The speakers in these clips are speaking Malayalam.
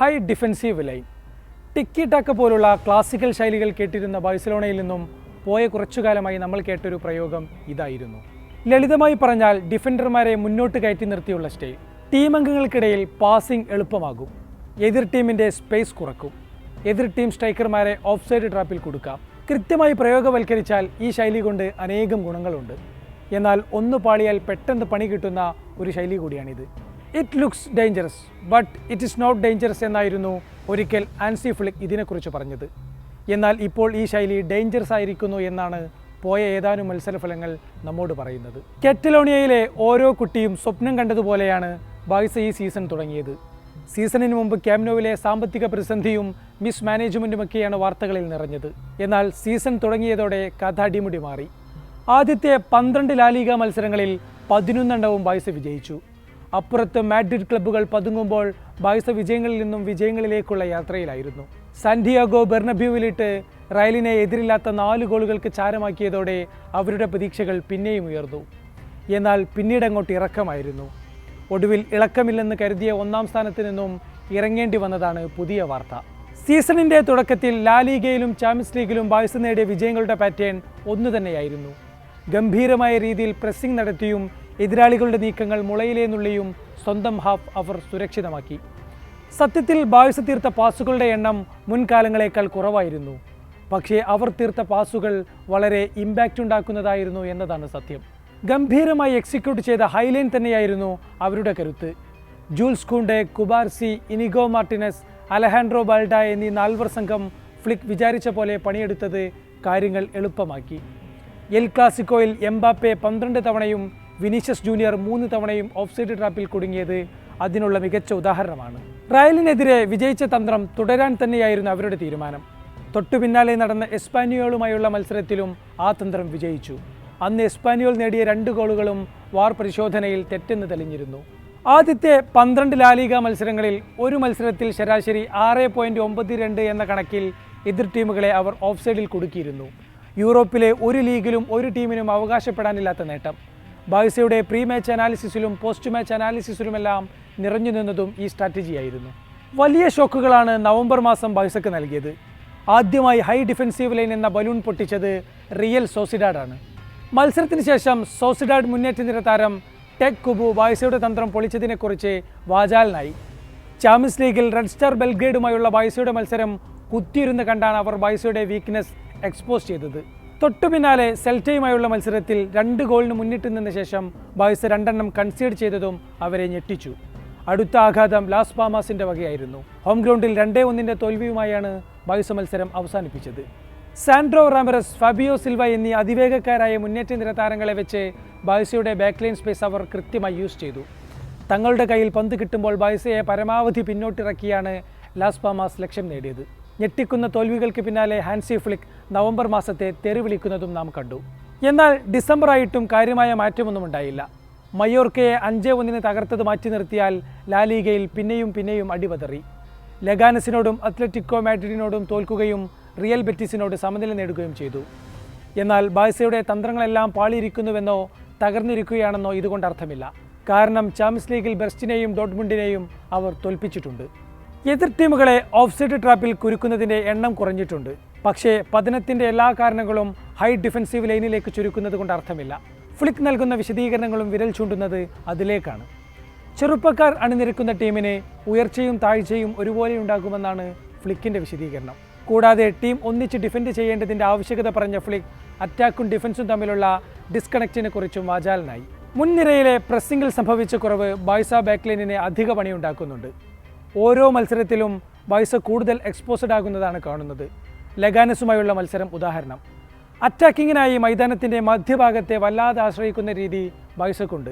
High defensive line. Tiki taka പോലുള്ള ക്ലാസിക്കൽ ശൈലികൾ കേട്ടിരുന്ന ബാഴ്സലോണയിൽ നിന്നും പോയ കുറച്ചു കാലമായി നമ്മൾ കേട്ടൊരു പ്രയോഗം ഇതായിരുന്നു. ലളിതമായി പറഞ്ഞാൽ ഡിഫൻഡർമാരെ മുന്നോട്ട് കയറ്റി നിർത്തിയുള്ള സ്റ്റൈൽ. ടീം അംഗങ്ങൾക്കിടയിൽ പാസിംഗ് എളുപ്പമാകും. എതിർ ടീമിന്റെ സ്പേസ് കുറക്കും. എതിർ ടീം സ്ട്രൈക്കർമാരെ ഓഫ് സൈഡ് ട്രാപ്പിൽ കൊടുക്കാം. കൃത്യമായി പ്രയോഗവൽക്കരിച്ചാൽ ഈ ശൈലി കൊണ്ട് അനേകം ഗുണങ്ങളുണ്ട്. എന്നാൽ ഒന്ന് പാളിയാൽ പെട്ടെന്ന് പണി കിട്ടുന്ന ഒരു ശൈലി കൂടിയാണിത്. It looks dangerous but it is not dangerous എന്നായിരുന്നു ഒരിക്കൽ ആൻസി ഫ്ലിക് ഇതിനെക്കുറിച്ച് പറഞ്ഞത്. എന്നാൽ ഇപ്പോൾ ഈ ശൈലി ഡേഞ്ചറസ് ആയിരിക്കുന്നു എന്നാണ് പോയ ഏതാനും മത്സരഫലങ്ങൾ നമ്മോട് പറയുന്നത്. കെറ്റലോണിയയിലെ ഓരോ കുട്ടിയും സ്വപ്നം കണ്ടതുപോലെയാണ് ബായ്സ ഈ സീസൺ തുടങ്ങിയത്. സീസണിന് മുമ്പ് ക്യാമ്നോവിലെ സാമ്പത്തിക പ്രതിസന്ധിയും മിസ് മാനേജ്മെന്റുമൊക്കെയാണ് വാർത്തകളിൽ നിറഞ്ഞത്. എന്നാൽ സീസൺ തുടങ്ങിയതോടെ കഥ അടിമുടി മാറി. ആദ്യത്തെ പന്ത്രണ്ട് ലാലിക മത്സരങ്ങളിൽ പതിനൊന്നെണ്ണവും ബായ്സ വിജയിച്ചു. അപ്പുറത്ത് മാഡ്രിഡ് ക്ലബ്ബുകൾ പതുങ്ങുമ്പോൾ ബാഴ്സ വിജയങ്ങളിൽ നിന്നും വിജയങ്ങളിലേക്കുള്ള യാത്രയിലായിരുന്നു. സാന്റിയാഗോ ബെർണബ്യൂവിലിട്ട് റയലിനെ എതിരില്ലാത്ത നാല് ഗോളുകൾക്ക് ചാരമാക്കിയതോടെ അവരുടെ പ്രതീക്ഷകൾ പിന്നെയും ഉയർന്നു. എന്നാൽ പിന്നീട് അങ്ങോട്ട് ഇറക്കമായിരുന്നു. ഒടുവിൽ ഇളക്കമില്ലെന്ന് കരുതിയ ഒന്നാം സ്ഥാനത്ത് നിന്നും ഇറങ്ങേണ്ടി വന്നതാണ് പുതിയ വാർത്ത. സീസണിന്റെ തുടക്കത്തിൽ ലാലീഗയിലും ചാമ്പ്യൻസ് ലീഗിലും ബാഴ്സ നേടിയ വിജയങ്ങളുടെ പാറ്റേൺ ഒന്നു തന്നെയായിരുന്നു ഗംഭീരമായ രീതിയിൽ പ്രസ്സിംഗ് നടത്തിയും എതിരാളികളുടെ നീക്കങ്ങൾ മുളയിലെ നുള്ളിയും സ്വന്തം ഹാഫ് അവർ സുരക്ഷിതമാക്കി. സത്യത്തിൽ ബായസ് തീർത്ത പാസുകളുടെ എണ്ണം മുൻകാലങ്ങളേക്കാൾ കുറവായിരുന്നു. പക്ഷേ അവർ തീർത്ത പാസുകൾ വളരെ ഇമ്പാക്റ്റ് ഉണ്ടാക്കുന്നതായിരുന്നു എന്നതാണ് സത്യം. ഗംഭീരമായി എക്സിക്യൂട്ട് ചെയ്ത ഹൈലൈൻ തന്നെയായിരുന്നു അവരുടെ കരുത്ത്. Jules Kounde Cubarsi Inigo Martinez Alejandro Balde എന്നീ നാൽവർ സംഘം ഫ്ലിക് വിചാരിച്ച പോലെ പണിയെടുത്തത് കാര്യങ്ങൾ എളുപ്പമാക്കി. എൽ ക്ലാസിക്കോയിൽ എംബാപ്പെ പന്ത്രണ്ട് തവണയും വിനീഷ്യസ് ജൂനിയർ മൂന്ന് തവണയും ഓഫ്സൈഡ് ട്രാപ്പിൽ കുടുങ്ങിയത് അതിനുള്ള മികച്ച ഉദാഹരണമാണ്. റയലിനെതിരെ വിജയിച്ച തന്ത്രം തുടരാൻ തന്നെയായിരുന്നു അവരുടെ തീരുമാനം. തൊട്ടു പിന്നാലെ നടന്ന എസ്പാനിയോളുമായുള്ള മത്സരത്തിലും ആ തന്ത്രം വിജയിച്ചു. അന്ന് എസ്പാനിയോൾ നേടിയ രണ്ട് ഗോളുകളും വാർ പരിശോധനയിൽ തെറ്റെന്ന് തെളിഞ്ഞിരുന്നു. ആദ്യത്തെ പന്ത്രണ്ട് ലാലിക മത്സരങ്ങളിൽ ഒരു മത്സരത്തിൽ ശരാശരി ആറ് പോയിന്റ് ഒമ്പത് രണ്ട് എന്ന കണക്കിൽ എതിർ ടീമുകളെ അവർ ഓഫ്സൈഡിൽ കുടുക്കിയിരുന്നു. യൂറോപ്പിലെ ഒരു ലീഗിലും ഒരു ടീമിനും അവകാശപ്പെടാനില്ലാത്ത നേട്ടം. ബാഴ്സയുടെ പ്രീ മാച്ച് അനാലിസിസിലും പോസ്റ്റ് മാച്ച് അനാലിസിസിലുമെല്ലാം നിറഞ്ഞു നിന്നതും ഈ സ്ട്രാറ്റജിയായിരുന്നു. വലിയ ഷോക്കുകളാണ് നവംബർ മാസം ബാഴ്സക്ക് നൽകിയത്. ആദ്യമായി ഹൈ ഡിഫൻസീവ് ലൈൻ എന്ന ബലൂൺ പൊട്ടിച്ചത് റിയൽ സോസിഡാഡാണ്. മത്സരത്തിന് ശേഷം സോസിഡാഡ് മുന്നേറ്റ നിര താരം ടെക് കുബു ബാഴ്സയുടെ തന്ത്രം പൊളിച്ചതിനെക്കുറിച്ച് വാചാലനായി. ചാമ്പ്യൻസ് ലീഗിൽ റെഡ് സ്റ്റാർ ബെൽഗ്രേഡുമായുള്ള ബാഴ്സയുടെ മത്സരം കുത്തിയിരുന്ന് കണ്ടാണ് അവർ ബാഴ്സയുടെ വീക്ക്നെസ് എക്സ്പോസ് ചെയ്തത്. തൊട്ടു പിന്നാലെ സെൽറ്റയുമായുള്ള മത്സരത്തിൽ രണ്ട് ഗോളിന് മുന്നിട്ട് നിന്ന ശേഷം ബോയ്സ് രണ്ടെണ്ണം കൺസീഡ് ചെയ്തതും അവരെ ഞെട്ടിച്ചു. അടുത്ത ആഘാതം ലാസ് പാമാസിന്റെ വകയായിരുന്നു. ഹോം ഗ്രൗണ്ടിൽ രണ്ടേ ഒന്നിന്റെ തോൽവിയുമായാണ് ബോയ്സ് മത്സരം അവസാനിപ്പിച്ചത്. സാൻഡ്രോ റാമറസ് ഫാബിയോ സിൽവ എന്നീ അതിവേഗക്കാരായ മുന്നേറ്റ നിര താരങ്ങളെ വെച്ച് ബോയ്സയുടെ ബാക്ക്ലൈൻ സ്പേസ് അവർ കൃത്യമായി യൂസ് ചെയ്തു. തങ്ങളുടെ കയ്യിൽ പന്ത് കിട്ടുമ്പോൾ ബോയ്സയെ പരമാവധി പിന്നോട്ടിറക്കിയാണ് ലാസ് പാമാസ് ലക്ഷ്യം നേടിയത്. ഞെട്ടിക്കുന്ന തോൽവികൾക്ക് പിന്നാലെ ഹാൻസി ഫ്ലിക് നവംബർ മാസത്തെ തെറിവിളിക്കുന്നതും നാം കണ്ടു. എന്നാൽ ഡിസംബർ ആയിട്ടും കാര്യമായ മാറ്റമൊന്നും ഉണ്ടായില്ല. മയോർക്കയെ അഞ്ച് ഒന്നിന് തകർത്തത് മാറ്റി നിർത്തിയാൽ ലാലീഗയിൽ പിന്നെയും പിന്നെയും അടിപതറി. ലഗാനസിനോടും അത്ലറ്റിക്കോ മാഡ്രിഡിനോടും തോൽക്കുകയും റിയൽ ബെറ്റിസിനോട് സമനില നേടുകയും ചെയ്തു. എന്നാൽ ബാഴ്സയുടെ തന്ത്രങ്ങളെല്ലാം പാളിയിരിക്കുന്നുവെന്നോ തകർന്നിരിക്കുകയാണെന്നോ ഇതുകൊണ്ട് അർത്ഥമില്ല. കാരണം ചാമ്പ്യൻസ് ലീഗിൽ ബെർസ്റ്റിനെയും ഡോട്ട്മുണ്ടിനെയും അവർ തോൽപ്പിച്ചിട്ടുണ്ട്. എതിർ ടീമുകളെ ഓഫ്സൈഡ് ട്രാപ്പിൽ കുരുക്കുന്നതിന്റെ എണ്ണം കുറഞ്ഞിട്ടുണ്ട്. പക്ഷേ പതനത്തിന്റെ എല്ലാ കാരണങ്ങളും ഹൈ ഡിഫൻസീവ് ലൈനിലേക്ക് ചുരുക്കുന്നത് കൊണ്ട് അർത്ഥമില്ല. ഫ്ലിക്ക് നൽകുന്ന വിശദീകരണങ്ങളും വിരൽ ചൂണ്ടുന്നത് അതിലേക്കാണ്. ചെറുപ്പക്കാർ അണിനിരക്കുന്ന ടീമിന് ഉയർച്ചയും താഴ്ചയും ഒരുപോലെ ഉണ്ടാകുമെന്നാണ് ഫ്ലിക്കിന്റെ വിശദീകരണം. കൂടാതെ ടീം ഒന്നിച്ച് ഡിഫെൻഡ് ചെയ്യേണ്ടതിന്റെ ആവശ്യകത പറഞ്ഞ ഫ്ലിക്ക് അറ്റാക്കും ഡിഫൻസും തമ്മിലുള്ള ഡിസ്കണക്റ്റിനെ കുറിച്ചും വാചാലനായി. മുൻനിരയിലെ പ്രസ്സിംഗിൽ സംഭവിച്ച കുറവ് ബായ്സ ബാക്ക്ലൈനിനെ അധിക പണിയുണ്ടാക്കുന്നുണ്ട്. ഓരോ മത്സരത്തിലും വൈസ കൂടുതൽ എക്സ്പോസ്ഡ് ആകുന്നതാണ് കാണുന്നത്. ലഗാനസുമായുള്ള മത്സരം ഉദാഹരണം. അറ്റാക്കിങ്ങിനായി മൈതാനത്തിന്റെ മധ്യഭാഗത്തെ വല്ലാതെ ആശ്രയിക്കുന്ന രീതി ബൈസക്കുണ്ട്.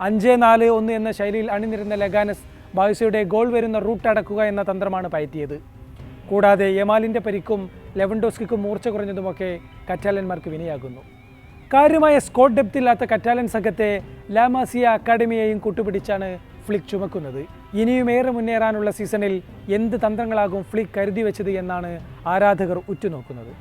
അഞ്ച് നാല് ഒന്ന് എന്ന ശൈലിയിൽ അണിനിരുന്ന ലഗാനസ് ബൈസയുടെ ഗോൾ വരുന്ന റൂട്ട് അടക്കുക എന്ന തന്ത്രമാണ് പയറ്റിയത്. കൂടാതെ യമാലിന്റെ പരിക്കും ലെവൻഡോസ്കിക്കും മൂർച്ച കുറഞ്ഞതുമൊക്കെ കറ്റാലന്മാർക്ക് വിനയാകുന്നു. കാര്യമായ സ്കോട്ട് ഡെപ്ത് ഇല്ലാത്ത കറ്റാലൻ സംഘത്തെ ലാമാസിയ അക്കാഡമിയെയും കൂട്ടുപിടിച്ചാണ് ഫ്ലിക് ചുമക്കുന്നത്. ഇനിയും ഏറെ മുന്നേറാനുള്ള സീസണിൽ എന്ത് തന്ത്രങ്ങളാകും ഫ്ലിക് കരുതി വെച്ചത് എന്നാണ് ആരാധകർ ഉറ്റുനോക്കുന്നത്.